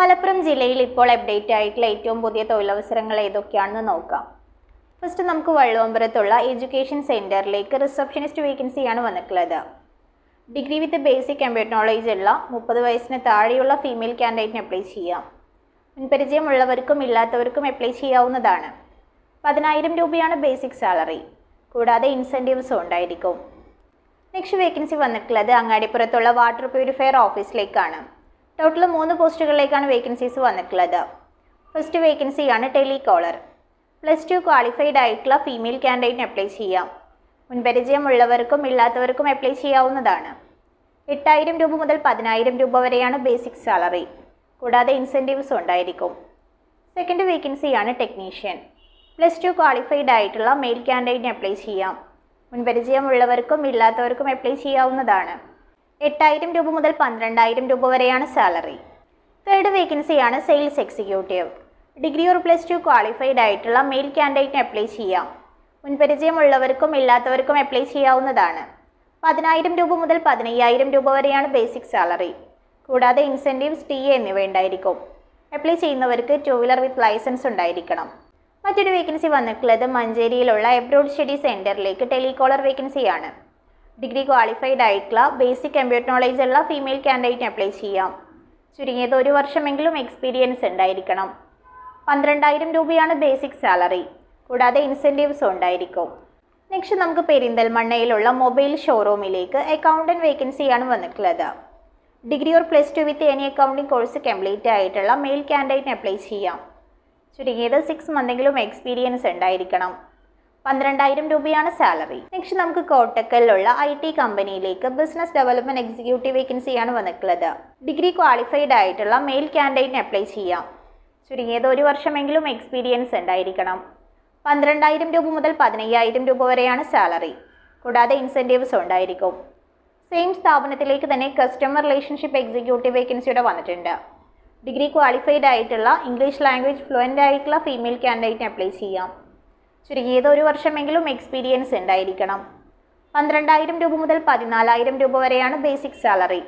മലപ്പുറം ജില്ലയിൽ ഇപ്പോൾ അപ്ഡേറ്റ് ആയിട്ടുള്ള ഏറ്റവും പുതിയ തൊഴിലവസരങ്ങൾ ഏതൊക്കെയാണെന്ന് നോക്കാം. ഫസ്റ്റ് നമുക്ക് വള്ളുവമ്പലത്തുള്ള എഡ്യൂക്കേഷൻ സെന്ററിലേക്ക് റിസപ്ഷനിസ്റ്റ് വേക്കൻസിയാണ് വന്നിട്ടുള്ളത്. Degree with basic computer knowledge ഉള്ള മുപ്പത് വയസ്സിന് താഴെയുള്ള ഫീമെയിൽ കാൻഡിഡേറ്റിന് അപ്ലൈ ചെയ്യാം. മുൻപരിചയമുള്ളവർക്കും ഇല്ലാത്തവർക്കും അപ്ലൈ ചെയ്യാവുന്നതാണ്. പതിനായിരം രൂപയാണ് ബേസിക് സാലറി കൂടാതെ ഇൻസെന്റീവ്സും ഉണ്ടായിരിക്കും. നെക്സ്റ്റ് വേക്കൻസി വന്നിട്ടുള്ളത് അങ്ങാടിപ്പുറത്തുള്ള വാട്ടർ പ്യൂരിഫയർ ഓഫീസിലേക്കാണ് ടോട്ടൽ മൂന്ന് പോസ്റ്റുകളിലേക്കാണ് വേക്കൻസീസ് വന്നിട്ടുള്ളത്. ഫസ്റ്റ് വേക്കൻസിയാണ് ടെലികോളർ. പ്ലസ് ടു ക്വാളിഫൈഡ് ആയിട്ടുള്ള ഫീമെയിൽ കാൻഡിഡേറ്റിന് അപ്ലൈ ചെയ്യാം. മുൻപരിചയമുള്ളവർക്കും ഇല്ലാത്തവർക്കും അപ്ലൈ ചെയ്യാവുന്നതാണ്. എട്ടായിരം രൂപ മുതൽ പതിനായിരം രൂപ വരെയാണ് ബേസിക് സാലറി കൂടാതെ ഇൻസെന്റീവ്സ് ഉണ്ടായിരിക്കും. സെക്കൻഡ് വേക്കൻസിയാണ് ടെക്നീഷ്യൻ പ്ലസ് ടു ക്വാളിഫൈഡ് ആയിട്ടുള്ള മെയിൽ കാൻഡിഡേറ്റിന് അപ്ലൈ ചെയ്യാം. മുൻപരിചയമുള്ളവർക്കും ഇല്ലാത്തവർക്കും അപ്ലൈ ചെയ്യാവുന്നതാണ്. എട്ടായിരം രൂപ മുതൽ പന്ത്രണ്ടായിരം രൂപ വരെയാണ് സാലറി. തേർഡ് വേക്കൻസിയാണ് sales executive degree or plus two qualified ആയിട്ടുള്ള മെയിൽ കാൻഡിഡേറ്റിന് അപ്ലൈ ചെയ്യാം. മുൻപരിചയമുള്ളവർക്കും ഇല്ലാത്തവർക്കും അപ്ലൈ ചെയ്യാവുന്നതാണ്. പതിനായിരം രൂപ മുതൽ പതിനയ്യായിരം രൂപ വരെയാണ് ബേസിക് സാലറി കൂടാതെ ഇൻസെന്റീവ്സ് ടി എന്നിവ ഉണ്ടായിരിക്കും. അപ്ലൈ ചെയ്യുന്നവർക്ക് ടു വീലർ വിത്ത് ലൈസൻസ് ഉണ്ടായിരിക്കണം. മറ്റൊരു വേക്കൻസി വന്നിട്ടുള്ളത് മഞ്ചേരിയിലുള്ള എബ്രോഡ് സ്റ്റഡി സെന്ററിലേക്ക് ടെലികോളർ വേക്കൻസിയാണ് ഡിഗ്രി ക്വാളിഫൈഡ് ആയിട്ടുള്ള ബേസിക് കമ്പ്യൂട്ടർ നോളേജ് ഉള്ള ഫീമെയിൽ കാൻഡിഡേറ്റിന് അപ്ലൈ ചെയ്യാം. ചുരുങ്ങിയത് ഒരു വർഷമെങ്കിലും എക്സ്പീരിയൻസ് ഉണ്ടായിരിക്കണം. പന്ത്രണ്ടായിരം രൂപയാണ് ബേസിക് സാലറി കൂടാതെ ഇൻസെന്റീവ്സ് ഉണ്ടായിരിക്കും. നെക്സ്റ്റ് നമുക്ക് പെരിന്തൽമണ്ണയിലുള്ള മൊബൈൽ ഷോറൂമിലേക്ക് അക്കൗണ്ടന്റ് വേക്കൻസിയാണ് വന്നിട്ടുള്ളത്. Degree or plus two with any accounting course complete ആയിട്ടുള്ള മെയിൽ കാൻഡിഡേറ്റിന് അപ്ലൈ ചെയ്യാം. ചുരുങ്ങിയത് സിക്സ് മന്തെങ്കിലും എക്സ്പീരിയൻസ് ഉണ്ടായിരിക്കണം. പന്ത്രണ്ടായിരം രൂപയാണ് സാലറി. നെക്സ്റ്റ് നമുക്ക് കോട്ടക്കലിലുള്ള ഐ ടി കമ്പനിയിലേക്ക് ബിസിനസ് ഡെവലപ്മെന്റ് എക്സിക്യൂട്ടീവ് വേക്കൻസിയാണ് വന്നിട്ടുള്ളത്. ഡിഗ്രി ക്വാളിഫൈഡ് ആയിട്ടുള്ള മെയിൽ ക്യാൻഡിഡേറ്റിന് അപ്ലൈ ചെയ്യാം. ചുരുങ്ങിയത് ഒരു വർഷമെങ്കിലും എക്സ്പീരിയൻസ് ഉണ്ടായിരിക്കണം. പന്ത്രണ്ടായിരം രൂപ മുതൽ പതിനയ്യായിരം രൂപ വരെയാണ് സാലറി. കൂടാതെ ഇൻസെന്റീവ്സ് ഉണ്ടായിരിക്കും. സെയിം സ്ഥാപനത്തിലേക്ക് തന്നെ കസ്റ്റമർ റിലേഷൻഷിപ്പ് എക്സിക്യൂട്ടീവ് വേക്കൻസിയുടെ വന്നിട്ടുണ്ട്. ഡിഗ്രി ക്വാളിഫൈഡ് ആയിട്ടുള്ള ഇംഗ്ലീഷ് ലാംഗ്വേജ് ഫ്ലുവന്റ് ആയിട്ടുള്ള ഫീമെയിൽ ക്യാൻഡിഡേറ്റിന് അപ്ലൈ ചെയ്യാം. ചുരുങ്ങിയത് ഒരു വർഷമെങ്കിലും എക്സ്പീരിയൻസ് ഉണ്ടായിരിക്കണം. പന്ത്രണ്ടായിരം രൂപ മുതൽ പതിനാലായിരം രൂപ വരെയാണ് ബേസിക് സാലറി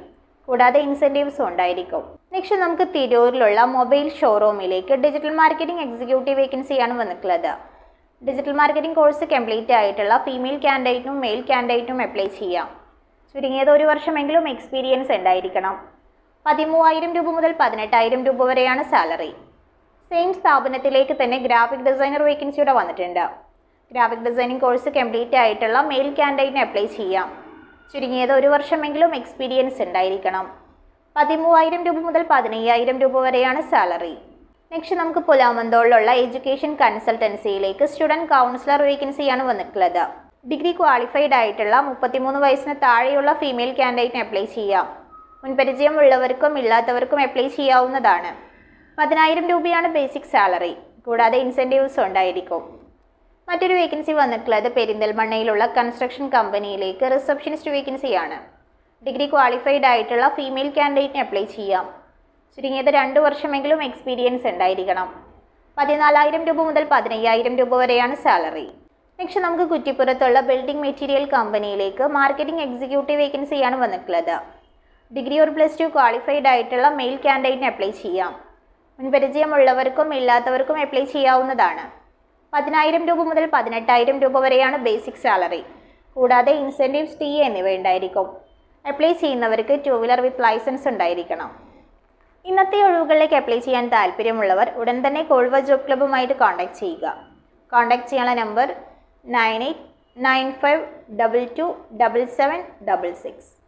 കൂടാതെ ഇൻസെന്റീവ്സും ഉണ്ടായിരിക്കും. നെക്സ്റ്റ് നമുക്ക് തിരൂരിലുള്ള മൊബൈൽ ഷോറൂമിലേക്ക് ഡിജിറ്റൽ മാർക്കറ്റിംഗ് എക്സിക്യൂട്ടീവ് വേക്കൻസിയാണ് വന്നിട്ടുള്ളത്. ഡിജിറ്റൽ മാർക്കറ്റിംഗ് കോഴ്സ് കംപ്ലീറ്റ് ആയിട്ടുള്ള ഫീമെയിൽ കാൻഡിഡേറ്റിനും മെയിൽ കാൻഡിഡേറ്റിനും അപ്ലൈ ചെയ്യാം. ചുരുങ്ങിയത് ഒരു വർഷമെങ്കിലും എക്സ്പീരിയൻസ് ഉണ്ടായിരിക്കണം. പതിമൂവായിരം രൂപ മുതൽ പതിനെട്ടായിരം രൂപ വരെയാണ് സാലറി സെയിം സ്ഥാപനത്തിലേക്ക് തന്നെ ഗ്രാഫിക് ഡിസൈനർ വേക്കൻസിയുടെ വന്നിട്ടുണ്ട്. ഗ്രാഫിക് ഡിസൈനിങ് കോഴ്സ് കംപ്ലീറ്റ് ആയിട്ടുള്ള മെയിൽ ക്യാൻഡൈറ്റിന് അപ്ലൈ ചെയ്യാം. ചുരുങ്ങിയത് ഒരു വർഷമെങ്കിലും എക്സ്പീരിയൻസ് ഉണ്ടായിരിക്കണം. പതിമൂവായിരം രൂപ മുതൽ പതിനയ്യായിരം രൂപ വരെയാണ് സാലറി നെക്സ്റ്റ് നമുക്ക് പുലാമന്തോളിലുള്ള എഡ്യൂക്കേഷൻ കൺസൾട്ടൻസിയിലേക്ക് സ്റ്റുഡന്റ് കൗൺസിലർ വേക്കൻസിയാണ് വന്നിട്ടുള്ളത്. ഡിഗ്രി ക്വാളിഫൈഡ് ആയിട്ടുള്ള മുപ്പത്തിമൂന്ന് വയസ്സിന് താഴെയുള്ള ഫീമെയിൽ കാൻഡിഡേറ്റിന് അപ്ലൈ ചെയ്യാം. മുൻപരിചയം ഉള്ളവർക്കും ഇല്ലാത്തവർക്കും അപ്ലൈ ചെയ്യാവുന്നതാണ്. പതിനായിരം രൂപയാണ് ബേസിക് സാലറി കൂടാതെ ഇൻസെന്റീവ്സ് ഉണ്ടായിരിക്കും. മറ്റൊരു വേക്കൻസി വന്നിട്ടുള്ളത് പെരിന്തൽമണ്ണയിലുള്ള കൺസ്ട്രക്ഷൻ കമ്പനിയിലേക്ക് റിസപ്ഷനിസ്റ്റ് വേക്കൻസിയാണ് ഡിഗ്രി ക്വാളിഫൈഡ് ആയിട്ടുള്ള ഫീമെയിൽ കാൻഡിഡേറ്റിന് അപ്ലൈ ചെയ്യാം. ചുരുങ്ങിയത് രണ്ട് വർഷമെങ്കിലും എക്സ്പീരിയൻസ് ഉണ്ടായിരിക്കണം. പതിനാലായിരം രൂപ മുതൽ പതിനയ്യായിരം രൂപ വരെയാണ് സാലറി നെക്സ്റ്റ് നമുക്ക് കുറ്റിപ്പുറത്തുള്ള ബിൽഡിംഗ് മെറ്റീരിയൽ കമ്പനിയിലേക്ക് മാർക്കറ്റിംഗ് എക്സിക്യൂട്ടീവ് വേക്കൻസിയാണ് വന്നിട്ടുള്ളത്. ഡിഗ്രി ഒരു പ്ലസ് ടു ക്വാളിഫൈഡ് ആയിട്ടുള്ള മെയിൽ കാൻഡിഡേറ്റിന് അപ്ലൈ ചെയ്യാം. മുൻപരിചയമുള്ളവർക്കും ഇല്ലാത്തവർക്കും അപ്ലൈ ചെയ്യാവുന്നതാണ്. പതിനായിരം രൂപ മുതൽ പതിനെട്ടായിരം രൂപ വരെയാണ് ബേസിക് സാലറി കൂടാതെ ഇൻസെന്റീവ്സ് ടി എന്നിവ ഉണ്ടായിരിക്കും. അപ്ലൈ ചെയ്യുന്നവർക്ക് ടു വീലർ വിത്ത് ലൈസൻസ് ഉണ്ടായിരിക്കണം. ഇന്നത്തെ ഒഴിവുകളിലേക്ക് അപ്ലൈ ചെയ്യാൻ താല്പര്യമുള്ളവർ ഉടൻ തന്നെ കോൾവ ജോബ് ക്ലബ്ബുമായിട്ട് കോൺടാക്ട് ചെയ്യുക. കോൺടാക്ട് ചെയ്യാനുള്ള number nine eight nine five double two double seven double six